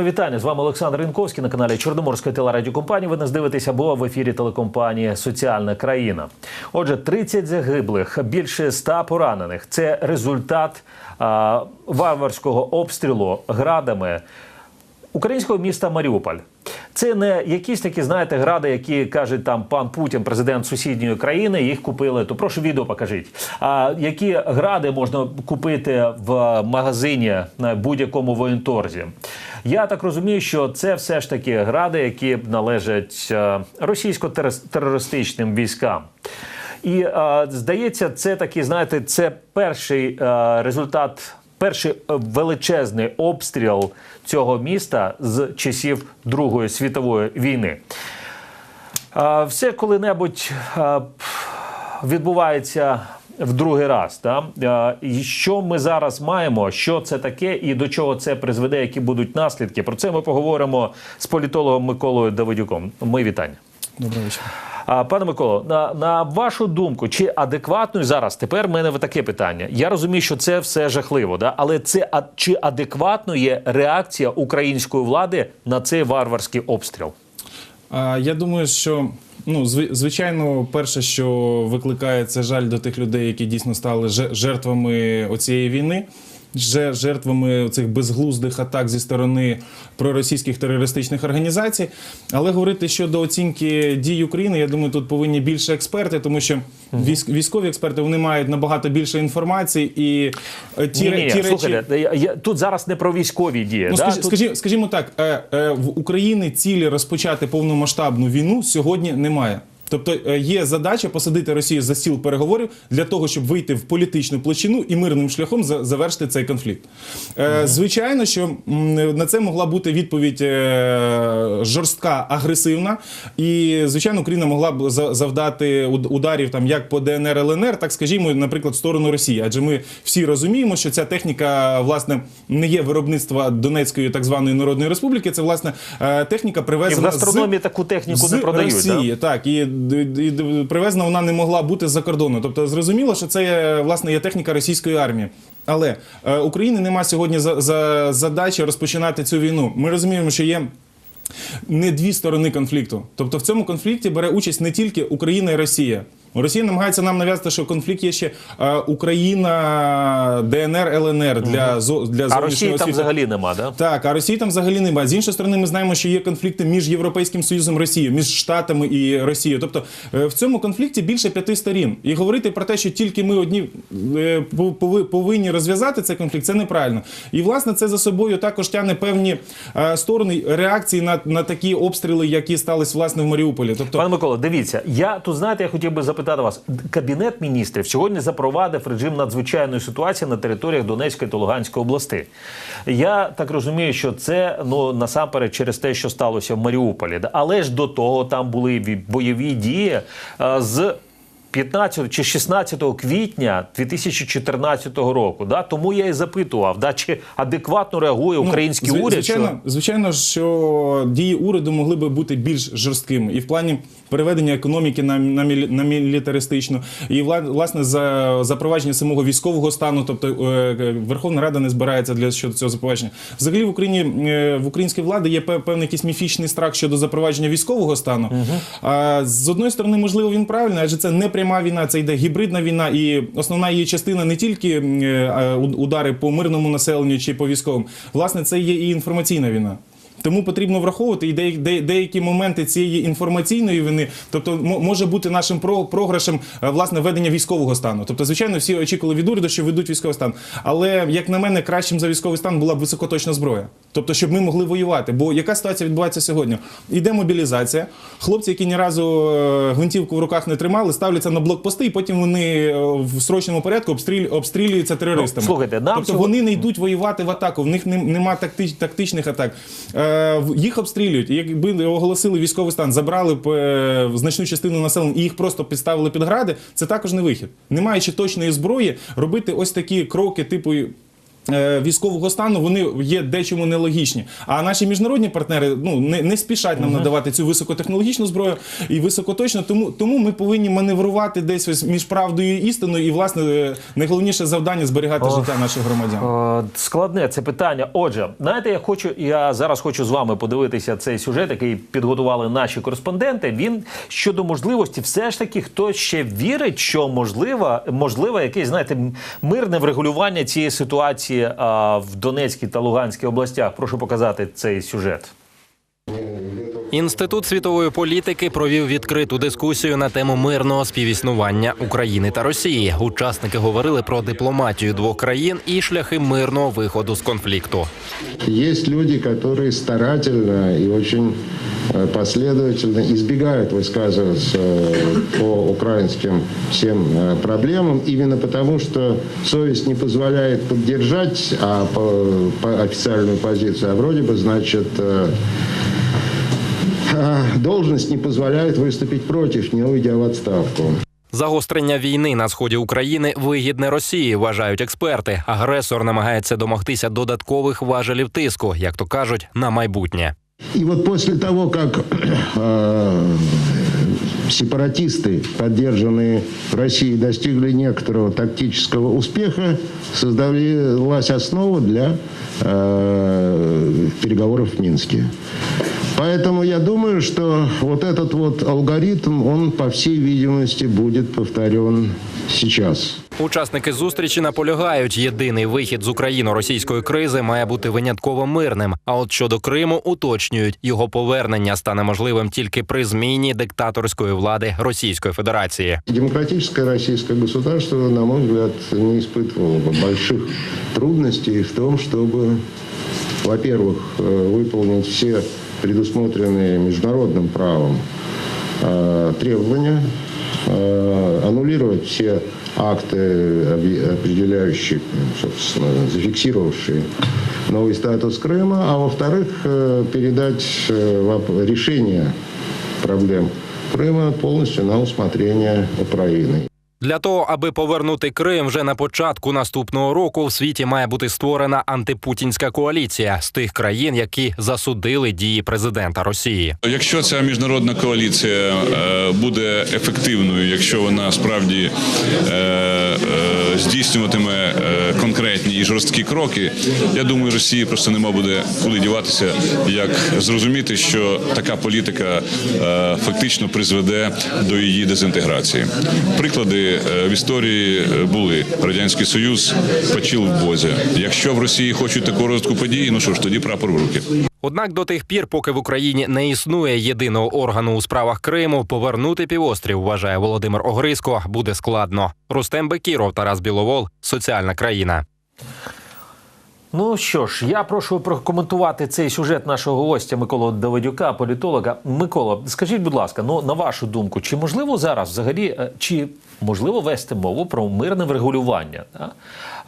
Ми вітання з вами Олександр Інковський на каналі Чорноморської телерадіокомпанії. Ви нас дивитесь або в ефірі телекомпанії Соціальна країна. Отже, 30 загиблих, більше 100 поранених. Це результат а, варварського обстрілу градами українського міста Маріуполь. Це не якісь такі, знаєте, гради, які каже там пан Путін, президент сусідньої країни, їх купили. То прошу відео покажіть. А які гради можна купити в магазині на будь-якому воєнторзі? Я так розумію, що це все ж таки гради, які належать е, російсько-терористичним військам. І е, здається, це такий, знаєте, це перший е, результат, перший е, величезний обстріл цього міста з часів Другої світової війни. Все коли-небудь відбувається в другий раз. Е, І що ми зараз маємо? Що це таке і до чого це призведе? Які будуть наслідки? Про це ми поговоримо з політологом Миколою Давидюком. Ми вітання. Доброго вечора. Пане Миколо, на, на вашу думку, чи адекватно зараз тепер в мене таке питання? Я розумію, що це все жахливо, да? але це а, чи адекватно є реакція української влади на цей варварський обстріл? Я думаю, що ну, зви- звичайно, перше, що викликає це жаль до тих людей, які дійсно стали жертвами оцієї війни. Же- Жертвами цих безглуздих атак зі сторони проросійських терористичних організацій. Але говорити щодо оцінки дій України, я думаю, тут повинні більше експерти, тому що військ- військові експерти вони мають набагато більше інформації і е, ті, ні, ні, ті речі. слухайте, я, тут зараз не про військові дії. Ну, да? скажі, Тут- скажі, скажімо так, е, е, в Україні цілі розпочати повномасштабну війну сьогодні немає. Тобто е, є задача посадити Росію за стіл переговорів для того, щоб вийти в політичну площину і мирним шляхом завершити цей конфлікт. Е, Звичайно, що на це могла бути відповідь е, жорстка, агресивна, і звичайно, Україна могла б за- завдати ударів там як по ДНР ЛНР, так скажімо, наприклад, в сторону Росії. Адже ми всі розуміємо, що ця техніка власне не є виробництва Донецької так званої Народної Республіки. Це власне техніка І в привезена з таку техніку з не продають. Росії, так і, привезена вона не могла бути з-за кордону. Тобто зрозуміло, що це е, власне є техніка російської армії. Але е, України нема сьогодні за, за задачі розпочинати цю війну. Ми розуміємо, що є. Не дві сторони конфлікту. Тобто в цьому конфлікті бере участь не тільки Україна і Росія. Росія намагається нам нав'язати, що конфлікт є ще е, Україна, ДНР, ЛНР для, зо, для А Росії там взагалі нема, да? Так, а Росії там взагалі немає. З іншої сторони, ми знаємо, що є конфлікти між Європейським Союзом і Росією, між Штатами і Росією. Тобто е, в цьому конфлікті більше п'яти сторін. І говорити про те, що тільки ми одні е, повинні розв'язати цей конфлікт, це неправильно. І власне це за собою також тягне певні е, сторони реакції на, на такі обстріли, які стались власне в Маріуполі. Тобто, Пане Микола, дивіться, я тут знаєте, я хотів би запитати вас. Кабінет міністрів сьогодні запровадив режим надзвичайної ситуації на територіях Донецької та Луганської області. Я так розумію, що це ну насамперед через те, що сталося в Маріуполі. Але ж до того там були бойові дії е, з. 15 чи 16 квітня 2014 року, да тому я і запитував, да чи адекватно реагує український Ну, зв- уряд. Звичайно, що... звичайно, що дії уряду могли би бути більш жорсткими і в плані переведення економіки на, на, на мілітаристичну, і власне за запровадження самого військового стану. Тобто е, Верховна Рада не збирається для щодо цього запровадження. Взагалі в Україні е, в українській влади є пев- певний якийсь міфічний страх щодо запровадження військового стану. А з одної сторони, можливо, він правильний, адже це не пряма війна, це йде гібридна війна, і основна її частина не тільки е, удари по мирному населенню чи по військовим. Власне, це є і інформаційна війна. Тому потрібно враховувати і деякі, де- деякі моменти цієї інформаційної війни, тобто може бути нашим про- програшем е, власне ведення військового стану. Тобто, звичайно, всі очікували від уряду, що ведуть військовий стан. Але як на мене, кращим за військовий стан була б високоточна зброя. Тобто, щоб ми могли воювати. Бо яка ситуація відбувається сьогодні? Іде мобілізація. Хлопці, які ні разу е, гвинтівку в руках не тримали, ставляться на блокпости, і потім вони е, в срочному порядку обстріль, обстрілюються терористами. Ну, слухайте, нам тобто сьогодні- вони не йдуть воювати в атаку. В них нем- нема тактич, тактичних атак. Їх обстрілюють. Якби оголосили військовий стан, забрали б е, значну частину населення і їх просто підставили під гради. Це також не вихід. Не маючи точної зброї, робити ось такі кроки, типу. Е, Військового стану вони є дечому нелогічні. А наші міжнародні партнери ну не, не спішать нам надавати цю високотехнологічну зброю і високоточну. Тому тому ми повинні маневрувати десь ось між правдою і істиною. І власне е, найголовніше завдання зберігати Ох. життя наших громадян. Е, Складне це питання. Отже, знаєте, я хочу, я зараз хочу з вами подивитися цей сюжет, який підготували наші кореспонденти. Він щодо можливості, все ж таки, хтось ще вірить, що можливо, можливо, якесь знаєте, мирне врегулювання цієї ситуації а, в Донецькій та Луганській областях. Прошу показати цей сюжет. Інститут світової політики провів відкриту дискусію на тему мирного співіснування України та Росії. Учасники говорили про дипломатію двох країн і шляхи мирного виходу з конфлікту. Есть люди, которые старательно и очень э, последовательно избегают высказываться э, по украинским всем э, проблемам, именно потому, что совесть не позволяет поддержать а по, по официальную позицию, а вроде бы, значит, э, э, должность не позволяет выступить против, не уйдя в отставку. Загострення війни на сході України вигідне Росії, вважають експерти. Агресор намагається домогтися додаткових важелів тиску, як то кажуть, на майбутнє. И вот после того, как э, сепаратисты, поддержанные в России, достигли некоторого тактического успеха, создалась основа для э, переговоров в Минске. Поэтому я думаю, что вот этот вот алгоритм, он, по всей видимости, будет повторен сейчас. Учасники зустрічі наполягають, єдиний вихід з україно-російської кризи має бути винятково мирним. А от щодо Криму уточнюють, його повернення стане можливим тільки при зміні диктаторської влади Російської Федерації. Демократическое российское государство, на мой взгляд, не испытывало бы больших трудностей в том, чтобы, во-первых, э, выполнить все предусмотренные международным правом э, требования, э, аннулировать все акты, объ- определяющие, собственно, зафиксировавшие новый статус Крыма, а во-вторых, э, передать э, воп- решение проблем Крыма полностью на усмотрение Украины. Для того, аби повернути Крим вже на початку наступного року, в світі має бути створена антипутінська коаліція з тих країн, які засудили дії президента Росії. Якщо ця міжнародна коаліція е, буде ефективною, якщо вона справді е, е, здійснюватиме конкретні і жорсткі кроки, я думаю, Росії просто нема буде куди діватися, як зрозуміти, що така політика фактично призведе до її дезінтеграції. Приклади е, в історії е, були радянський союз почив в бозі. Якщо в Росії хочуть таку розвитку подій, ну що ж, тоді прапор в руки. Однак до тих пір, поки в Україні не існує єдиного органу у справах Криму, повернути півострів, вважає Володимир Огриско, буде складно. Рустем Бекіров, Тарас Біловол, соціальна країна. Ну що ж, я прошу прокоментувати цей сюжет нашого гостя Микола Давидюка, політолога. Микола, скажіть, будь ласка, ну на вашу думку, чи можливо зараз взагалі е, чи можливо вести мову про мирне врегулювання?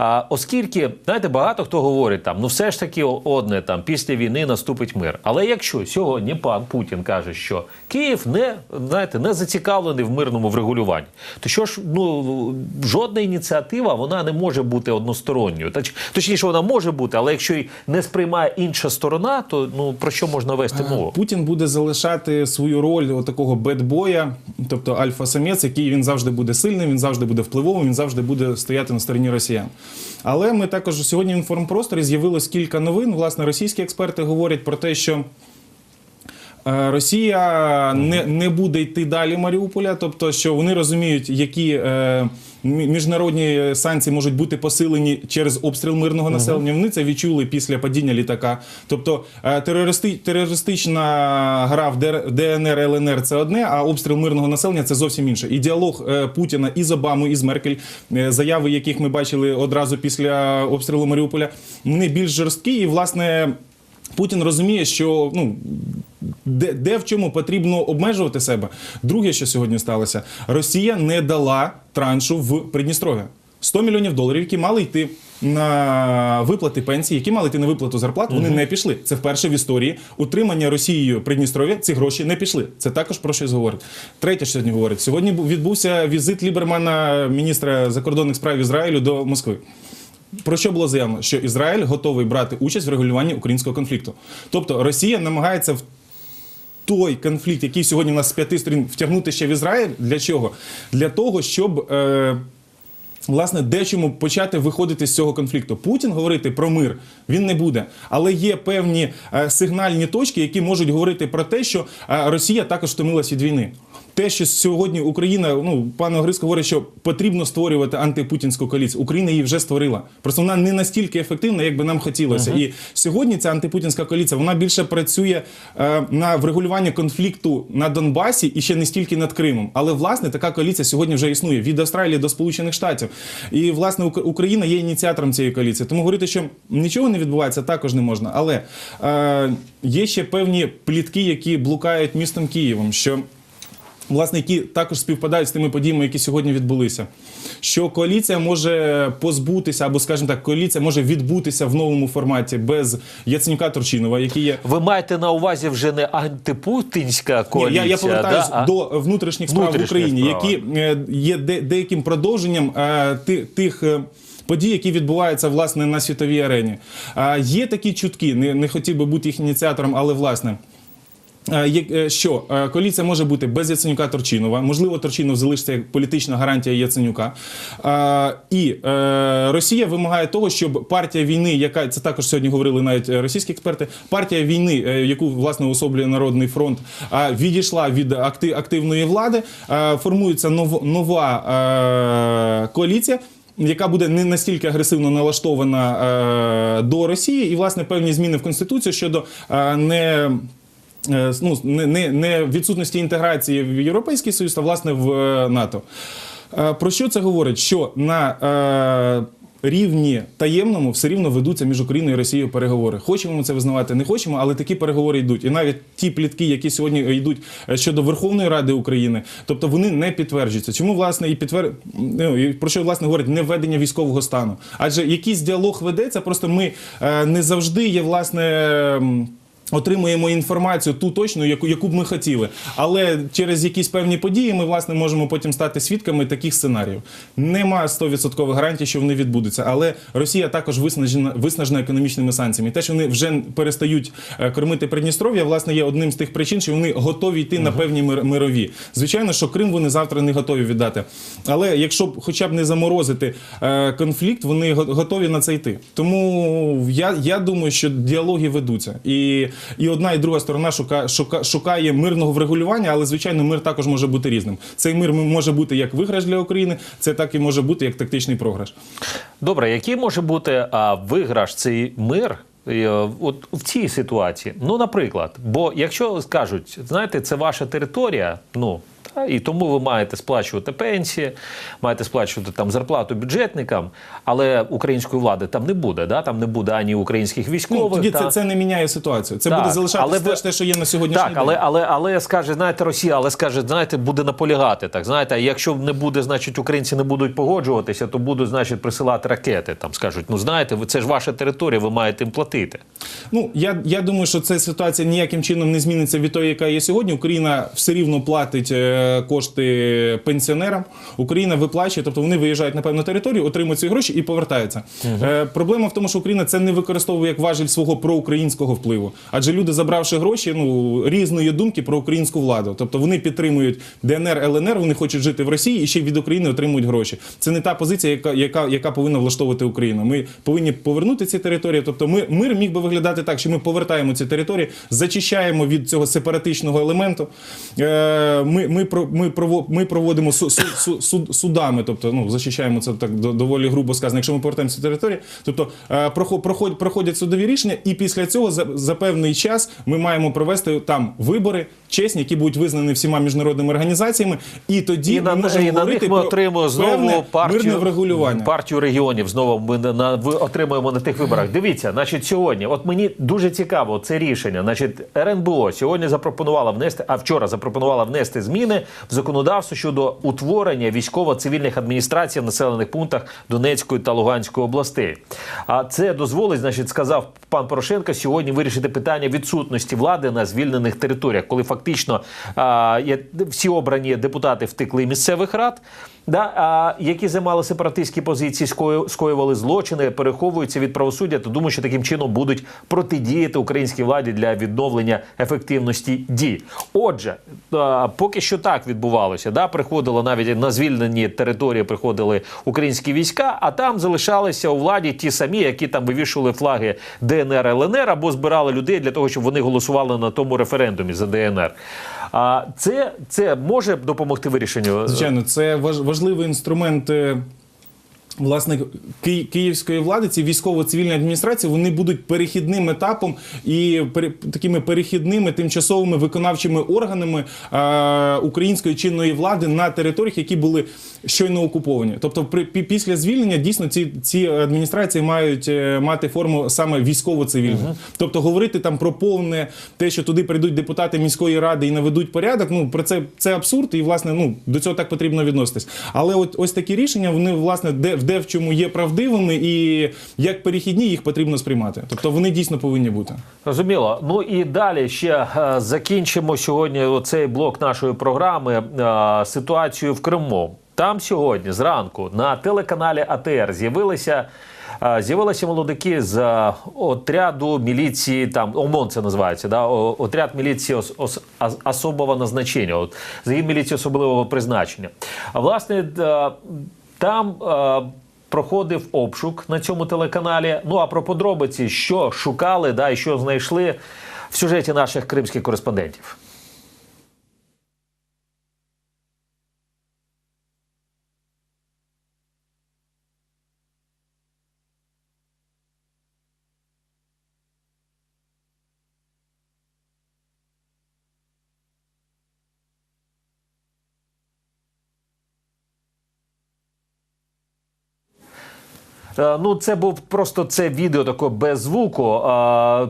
А, оскільки знаєте, багато хто говорить там, ну все ж таки одне там після війни наступить мир. Але якщо сьогодні пан Путін каже, що Київ не знаєте, не зацікавлений в мирному врегулюванні, то що ж ну жодна ініціатива вона не може бути односторонньою. Точ, точніше, вона може бути, але якщо й не сприймає інша сторона, то ну про що можна вести мову? Путін буде залишати свою роль такого бедбоя, тобто альфа-самець, який він завжди буде сильним, він завжди буде впливовим, він завжди буде стояти на стороні росіян. Але ми також сьогодні в інформпросторі з'явилось кілька новин. Власне, російські експерти говорять про те, що. Е, Росія не, не буде йти далі Маріуполя, тобто, що вони розуміють, які е, міжнародні санкції можуть бути посилені через обстріл мирного населення. Вони це відчули після падіння літака. Тобто е, терористи, терористична гра в ДНР, ЛНР це одне, а обстріл мирного населення це зовсім інше. І діалог е, Путіна із Обамою, і з Меркель, е, заяви яких ми бачили одразу після обстрілу Маріуполя, вони більш жорсткі і власне. Путін розуміє, що ну де, де в чому потрібно обмежувати себе. Друге, що сьогодні сталося, Росія не дала траншу в Придністров'я. 100 мільйонів доларів, які мали йти на виплати пенсії, які мали йти на виплату зарплат, вони не пішли. Це вперше в історії утримання Росією Придністров'я. Ці гроші не пішли. Це також про щось говорить. Третє, що сьогодні говорить, сьогодні відбувся візит Лібермана, міністра закордонних справ Ізраїлю, до Москви. Про що було заявлено? Що Ізраїль готовий брати участь в регулюванні українського конфлікту. Тобто Росія намагається в той конфлікт, який сьогодні в нас з п'яти сторін втягнути ще в Ізраїль. Для чого? Для того, щоб. Е, Власне, дечому почати виходити з цього конфлікту. Путін говорити про мир він не буде, але є певні е, сигнальні точки, які можуть говорити про те, що е, Росія також втомилась від війни. Те, що сьогодні Україна, ну пан Огриско говорить, що потрібно створювати антипутінську коаліцію. Україна її вже створила. Просто вона не настільки ефективна, як би нам хотілося. І сьогодні ця антипутінська коаліція вона більше працює е, на врегулюванні конфлікту на Донбасі і ще не стільки над Кримом. Але власне така коаліція сьогодні вже існує від Австралії до Сполучених Штатів. І власне Україна є ініціатором цієї коаліції. Тому говорити, що нічого не відбувається, також не можна. Але е, є ще певні плітки, які блукають містом Києвом. що власне, які також співпадають з тими подіями, які сьогодні відбулися. Що коаліція може позбутися, або, скажімо так, коаліція може відбутися в новому форматі без Яценюка Турчинова, який є. Ви маєте на увазі вже не антипутінська Ні, коаліція? я, я повертаюсь да? до внутрішніх справ Внутрішніх в Україні, справ. які е, є де, деяким продовженням е, ти, тих. е, Подій, які відбуваються власне на світовій арені, А, є такі чутки. Не, не хотів би бути їх ініціатором, але власне Що е, коаліція може бути без Яценюка Торчинова, можливо, Торчинов залишиться як політична гарантія Яценюка. Е, І е, Росія вимагає того, щоб партія війни, яка це також сьогодні говорили навіть е, російські експерти, партія війни, е, яку власне особлює Народний фронт, е, відійшла від активної влади. е, Формується нова е, коаліція. Яка буде не настільки агресивно налаштована е, до Росії, і власне певні зміни в конституцію щодо е, не е, ну, не, не, відсутності інтеграції в Європейський Союз, а власне в е, НАТО. Е, Про що це говорить? Що на е, рівні таємному все рівно ведуться між Україною і Росією переговори. Хочемо ми це визнавати, не хочемо, але такі переговори йдуть. І навіть ті плітки, які сьогодні йдуть е, щодо Верховної Ради України, тобто вони не підтверджуються. Чому власне і підтвер... ну, про що власне говорить не введення військового стану? Адже якийсь діалог ведеться, просто ми е, не завжди є власне. Отримуємо інформацію ту точну, яку, яку б ми хотіли. Але через якісь певні події ми власне можемо потім стати свідками таких сценаріїв. Нема 100% гарантій, що вони відбудуться. Але Росія також виснажена, виснажена економічними санкціями. Те, що вони вже перестають е, кормити Придністров'я, власне, є одним з тих причин, що вони готові йти на певні мир- мирові. Звичайно, що Крим вони завтра не готові віддати. Але якщо б хоча б не заморозити е, конфлікт, вони готові на це йти. Тому я, я думаю, що діалоги ведуться. І, і одна і друга сторона шука, шука, шукає мирного врегулювання, але звичайно, мир також може бути різним. Цей мир може бути як виграш для України, це так і може бути як тактичний програш. Добре, який може бути а, виграш цей мир? е, От в цій ситуації, ну наприклад, бо якщо скажуть, знаєте, це ваша територія, ну та, і тому ви маєте сплачувати пенсії, маєте сплачувати там зарплату бюджетникам, але української влади там не буде, да? там не буде ані українських Ну, військових. тоді та... це, це не міняє ситуацію. Це Так, буде залишатися але те, що є на сьогоднішній Так, день. але, але, але скаже, знаєте, Росія, але скаже, знаєте, буде наполягати. Так, знаєте, якщо не буде, значить, українці не будуть погоджуватися, то будуть, значить, присилати ракети. Там скажуть, ну знаєте, ви це ж ваша територія, ви маєте їм платити. Ну я, я думаю, що ця ситуація ніяким чином не зміниться від тої, яка є сьогодні. Україна все рівно платить е, кошти пенсіонерам. Україна виплачує, тобто вони виїжджають на певну територію, отримують ці гроші і повертаються. Е, проблема в тому, що Україна це не використовує як важіль свого проукраїнського впливу. Адже люди, забравши гроші, ну різної думки про українську владу. Тобто вони підтримують ДНР, ЛНР, вони хочуть жити в Росії і ще від України отримують гроші. Це не та позиція, яка, яка, яка повинна влаштовувати Україну. Ми повинні повернути ці території. Тобто, ми мир міг би виглядати так, що ми повертаємо ці території, зачищаємо від цього сепаратичного елементу. Е, Ми, ми, ми, ми проводимо су- су- су- суд- судами, тобто ну захищаємо це так до- доволі грубо сказано. Якщо ми повертаємося до території, тобто е, проходять судові рішення, і після цього за, за певний час ми маємо провести там вибори чесні, які будуть визнані всіма міжнародними організаціями, і тоді І на, можемо і на них ми про отримуємо знову партію, врегулювання. партію регіонів. Знову ми на, на- ви отримуємо на тих виборах. Дивіться, значить, сьогодні, от мені дуже цікаво це рішення. Значить, РНБО сьогодні запропонувала внести, а вчора запропонувала внести зміни в законодавство щодо утворення військово-цивільних адміністрацій в населених пунктах Донецької та Луганської областей. А це дозволить, значить, сказав пан Порошенко, сьогодні вирішити питання відсутності влади на звільнених територіях, коли фактично фактично всі обрані депутати втекли місцевих рад, да, а, які займали сепаратистські позиції, скою- скоювали злочини, переховуються від правосуддя, то думаю, що таким чином будуть протидіяти українській владі для відновлення ефективності дій. Отже, а, поки що так відбувалося. Да, приходило навіть на звільнені території приходили українські війська, а там залишалися у владі ті самі, які там вивішували флаги ДНР ЛНР або збирали людей для того, щоб вони голосували на тому референдумі за ДНР. А це, це може допомогти вирішенню Звичайно, це важ- важливий інструмент. Власне, Ки- київської влади, ці військово-цивільні адміністрації, вони будуть перехідним етапом і пере- такими перехідними тимчасовими виконавчими органами е, української чинної влади на територіях, які були щойно окуповані. Тобто, при, після звільнення дійсно ці, ці адміністрації мають е, мати форму саме військово-цивільну. Тобто, говорити там про повне те, що туди прийдуть депутати міської ради і наведуть порядок. Ну про це це абсурд, і власне ну до цього так потрібно відноситись. Але от ось такі рішення, вони власне де, де в чому є правдивими, і як перехідні їх потрібно сприймати. Тобто вони дійсно повинні бути. Розуміло. Ну і далі ще е, закінчимо сьогодні цей блок нашої програми е, ситуацію в Криму. Там сьогодні зранку на телеканалі АТР з'явилися. е, З'явилися молодики з отряду міліції, там ОМОН це називається, да? отряд міліції ос, ос, особого назначення, от, загін міліції особливого призначення. А власне, там е, проходив обшук на цьому телеканалі. Ну а про подробиці, що шукали, да, і що знайшли в сюжеті наших кримських кореспондентів. Ну, це був просто це відео таке без звуку.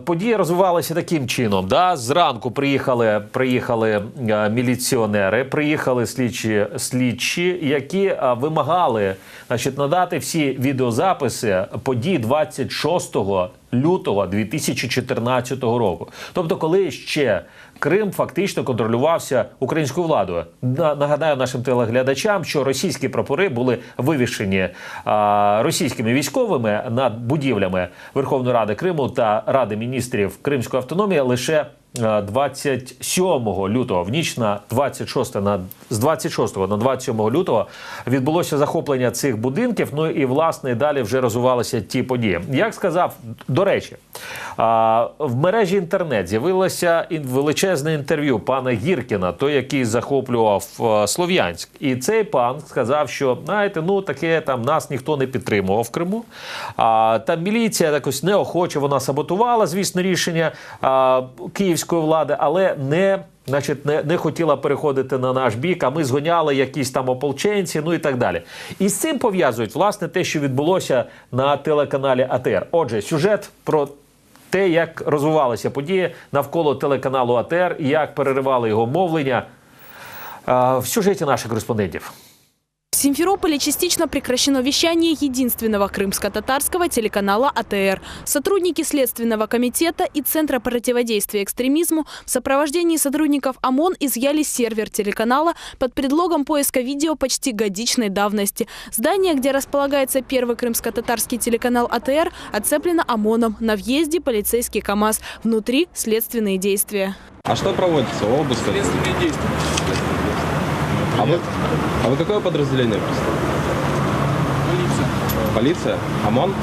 Подія Події розвивалися таким чином. Да? Зранку приїхали, приїхали е, міліціонери, приїхали слідчі, слідчі, які е, вимагали значить, надати всі відеозаписи подій 26 лютого 2014 року. Тобто, коли ще Крим фактично контролювався українською владою. На- Нагадаю нашим телеглядачам, що російські прапори були вивішені російськими військовими над будівлями Верховної Ради Криму та Ради міністрів Кримської автономії лише 27 лютого, в ніч на 26 на з 26 на 27 лютого відбулося захоплення цих будинків. Ну і власне далі вже розвивалися ті події. Як сказав, до речі, в мережі інтернет з'явилося величезне інтерв'ю пана Гіркіна, той, який захоплював е, Слов'янськ. І цей пан сказав, що знаєте, ну таке там нас ніхто не підтримував в Криму. А там міліція якось неохоче вона саботувала, звісно, рішення а, київської влади, але не. Значить, не, не хотіла переходити на наш бік, а ми згоняли якісь там ополченці, ну і так далі. І з цим пов'язують власне те, що відбулося на телеканалі АТР. Отже, сюжет про те, як розвивалися події навколо телеканалу АТР, і як переривали його мовлення в сюжеті наших кореспондентів. В Симферополе частично прекращено вещание единственного крымско-татарского телеканала АТР. Сотрудники Следственного комитета и Центра противодействия экстремизму в сопровождении сотрудников ОМОН изъяли сервер телеканала под предлогом поиска видео почти годичной давности. Здание, где располагается первый крымско-татарский телеканал АТР, оцеплено ОМОНом. На въезде полицейский КАМАЗ. Внутри следственные действия. А что проводится? Обыск? Следственные действия. А вы, а вы какое подразделение представляете? Полиция. Полиция? ОМОН?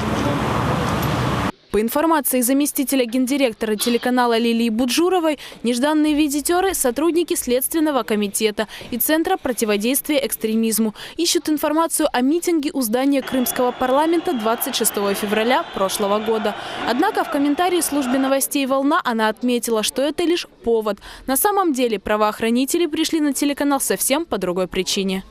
По информации заместителя гендиректора телеканала Лилии Буджуровой, нежданные визитеры – сотрудники Следственного комитета и Центра противодействия экстремизму. Ищут информацию о митинге у здания Крымского парламента 26 февраля прошлого года. Однако в комментарии службе новостей «Волна» она отметила, что это лишь повод. На самом деле правоохранители пришли на телеканал совсем по другой причине.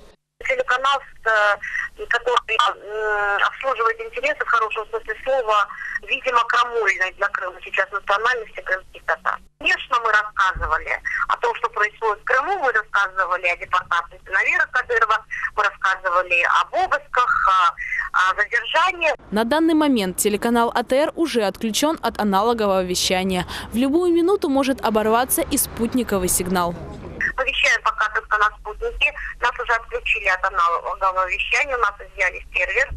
Телеканал, э, который м, обслуживает интересы в хорошем смысле слова, видимо, крамольной для Крыма сейчас национальности крымских татар. Конечно, мы рассказывали о том, что происходит в Крыму, мы рассказывали о депортации Навира Кадырова, мы рассказывали об обысках, о, о задержании. На данный момент телеканал АТР уже отключен от аналогового вещания. В любую минуту может оборваться и спутниковый сигнал. Повещаем пока только на спутнике. Нас уже отключили от аналогового вещания, у нас изъяли сервер.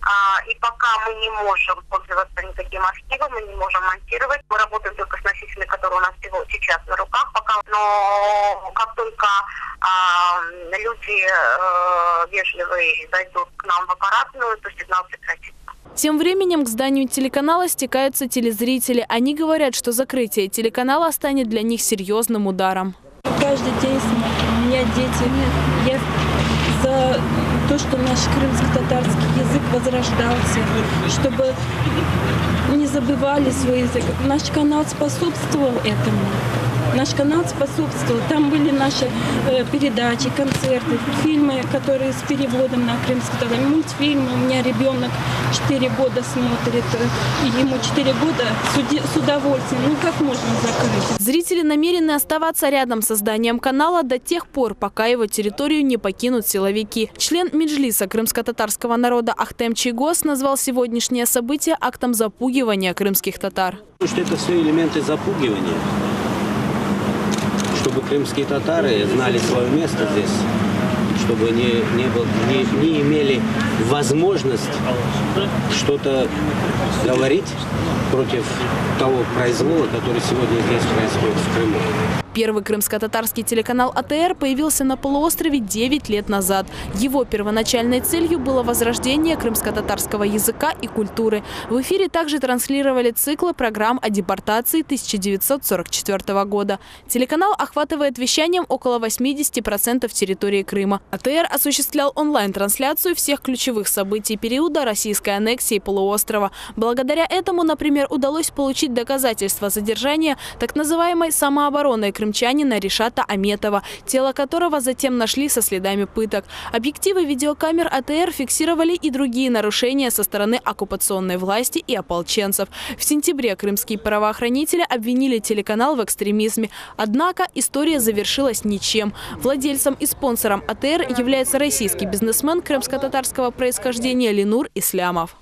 А, и пока мы не можем пользоваться никаким архивом, мы не можем монтировать. Мы работаем только с носителями, которые у нас всего сейчас на руках пока. Но как только а, люди э, вежливые зайдут к нам в аппаратную, то сигнал прекратится. Тем временем к зданию телеканала стекаются телезрители. Они говорят, что закрытие телеканала станет для них серьезным ударом. Каждый день смотрю. У меня дети. Я за то, что наш крымско-татарский язык возрождался, чтобы не забывали свой язык. Наш канал способствовал этому. Наш канал способствовал. Там были наши э, передачи, концерты, фильмы, которые с переводом на крымский татар, мультфильмы. У меня ребенок 4 года смотрит, э, и ему 4 года с удовольствием. Ну как можно закрыть? Зрители намерены оставаться рядом со зданием канала до тех пор, пока его территорию не покинут силовики. Член Меджлиса крымско-татарского народа Ахтем Чайгос назвал сегодняшнее событие актом запугивания крымских татар. Потому что это все элементы запугивания, чтобы крымские татары знали свое место здесь, Чтобы не, не, был- не, не имели возможность что-то говорить против того произвола, который сегодня здесь происходит в Крыму. Первый крымско-татарский телеканал АТР появился на полуострове 9 лет назад. Его первоначальной целью было возрождение крымско-татарского языка и культуры. В эфире также транслировали циклы программ о депортации 1944 года. Телеканал охватывает вещанием около 80% территории Крыма. АТР осуществлял онлайн-трансляцию всех ключевых событий периода российской аннексии полуострова. Благодаря этому, например, удалось получить доказательства задержания так называемой самообороной крымчанина Ришата Аметова, тело которого затем нашли со следами пыток. Объективы видеокамер АТР фиксировали и другие нарушения со стороны оккупационной власти и ополченцев. В сентябре крымские правоохранители обвинили телеканал в экстремизме. Однако история завершилась ничем. Владельцем и спонсором АТР является российский бизнесмен крымско-татарского происхождения Ленур Ислямов.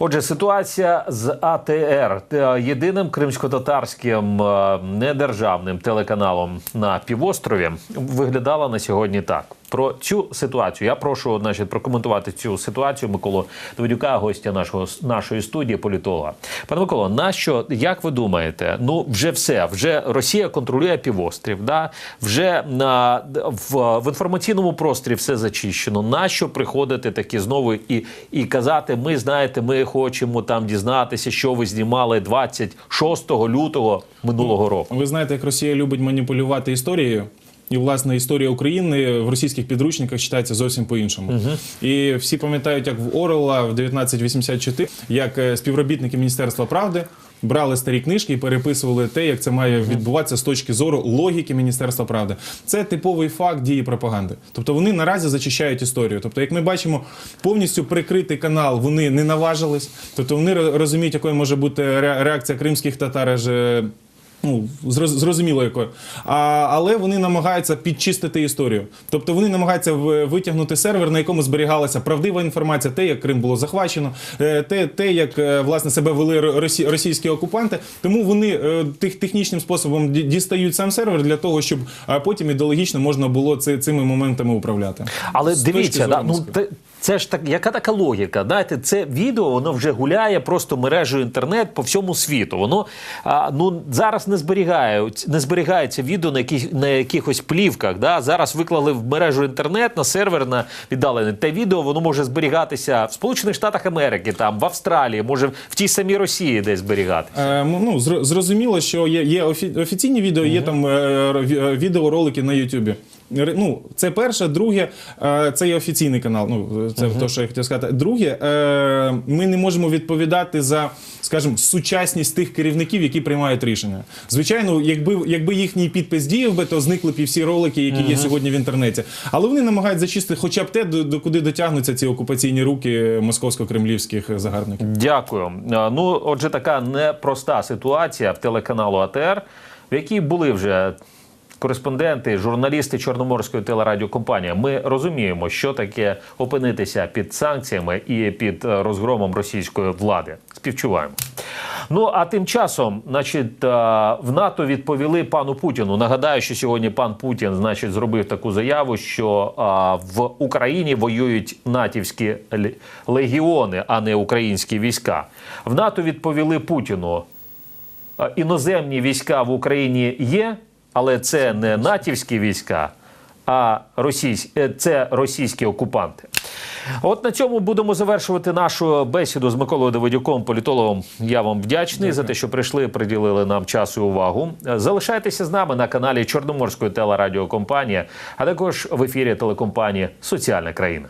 Отже, ситуація з АТР е, єдиним кримсько-татарським е, недержавним телеканалом на півострові виглядала на сьогодні так. Про цю ситуацію я прошу значить, прокоментувати цю ситуацію Миколу Давидюка, гостя нашого нашої студії, політолога. Пане Миколо, нащо як ви думаєте? Ну вже все, вже Росія контролює півострів. Да вже на в, в інформаційному просторі все зачищено. Нащо приходити такі знову і, і казати, ми знаєте, ми хочемо там дізнатися, що ви знімали 26 лютого минулого року. Ви знаєте, як Росія любить маніпулювати історією. І власне історія України в російських підручниках читається зовсім по-іншому. І всі пам'ятають, як в Орела в 1984, як е, співробітники Міністерства правди брали старі книжки і переписували те, як це має відбуватися з точки зору логіки Міністерства правди. Це типовий факт дії пропаганди. Тобто вони наразі зачищають історію. Тобто, як ми бачимо, повністю прикритий канал вони не наважились. Тобто вони розуміють, якою може бути реакція кримських татар. Ну, зроз- зрозуміло якою. А, але вони намагаються підчистити історію. Тобто вони намагаються витягнути сервер, на якому зберігалася правдива інформація, те, як Крим було захвачено, е, те, те як е, власне себе вели росі, російські окупанти. Тому вони е, тих, технічним способом дістають сам сервер для того, щоб потім ідеологічно можна було ци- цими моментами управляти. Але З дивіться, да, ну те- це ж так, яка така логіка? Знаєте, це відео воно вже гуляє просто мережею інтернет по всьому світу. Воно а, ну зараз не зберігає, не зберігається відео на яких на якихось плівках. Да? Зараз виклали в мережу інтернет на сервер на віддалений. Те відео воно може зберігатися в Сполучених Штатах Америки, там в Австралії, може в тій самій Росії десь зберігатися. Е, ну, зр- зрозуміло, що є, є офі- офіційні відео, є там е, відеоролики на Ютубі. Ну, це перше. Друге, е, це є офіційний канал. Ну, це те, що я хотів сказати. Друге, е, ми не можемо відповідати за скажімо, сучасність тих керівників, які приймають рішення. Звичайно, якби якби їхній підпис діяв би, то зникли б і всі ролики, які є сьогодні в інтернеті. Але вони намагаються зачистити хоча б те, до, до куди дотягнуться ці окупаційні руки московсько-кремлівських загарбників. Дякую. Е, Ну, отже, така непроста ситуація в телеканалу АТР, в якій були вже кореспонденти, журналісти Чорноморської телерадіокомпанії. Ми розуміємо, що таке опинитися під санкціями і під е, розгромом російської влади. Співчуваємо. Ну а тим часом, значить, е, в НАТО відповіли пану Путіну. Нагадаю, що сьогодні пан Путін, значить, зробив таку заяву, що е, в Україні воюють натівські легіони, а не українські війська. В НАТО відповіли Путіну. Іноземні війська в Україні є, але це не натівські війська, а російсь... е, це російські окупанти. От на цьому будемо завершувати нашу бесіду з Миколою Давидюком, політологом. Я вам вдячний за те, що прийшли, приділили нам час і увагу. Е, Залишайтеся з нами на каналі Чорноморської телерадіокомпанії, а також в ефірі телекомпанії Соціальна країна.